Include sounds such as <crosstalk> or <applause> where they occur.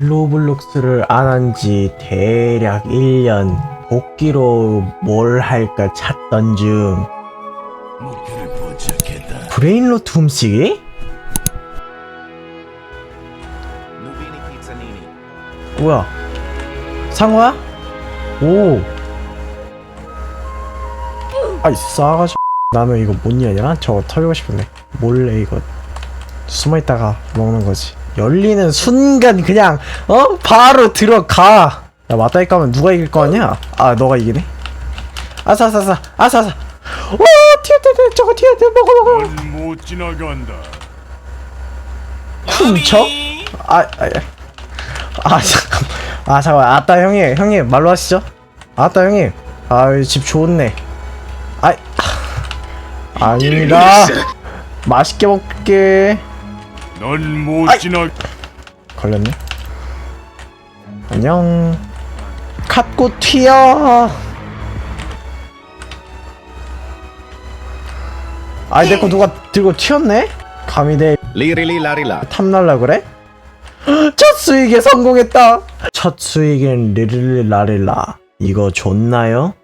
로블록스를 안 한 지 대략 1년 복귀로 뭘 할까 찾던 중. 브레인로트 훔치기? 뭐야 상어야? 오 아이 싸가지 <laughs> 나는 이거 못 이야기나? 저거 털고 싶은데 몰래 이거 숨어있다가 먹는 거지 열리는 순간 그냥 어? 바로 들어가 야 맞다이 까면 누가 이길 거 아니야? 아 너가 이기네? 아사사사 아사사 오 튀어 튀어 튀어 저거 튀어 튀어 먹어 먹어 넌못 지나간다. 훔쳐? 아, 아, 야. 아, 잠깐. 아, 잠깐. 아따, 형님. 형님, 말로 하시죠. 아따, 형님. 아, 집 좋네. 아이. 아, 아닙니다. <laughs> 맛있게 먹게. 넌못. 지나. 걸렸네. 안녕. 갖고 튀어. 아이, 내거 누가 들고 튀었네? 감히 내 리리리라리라. 탐날라 그래? <gasps> 첫 수익에 성공했다. 첫 수익엔 리릴라릴라. 이거 좋나요?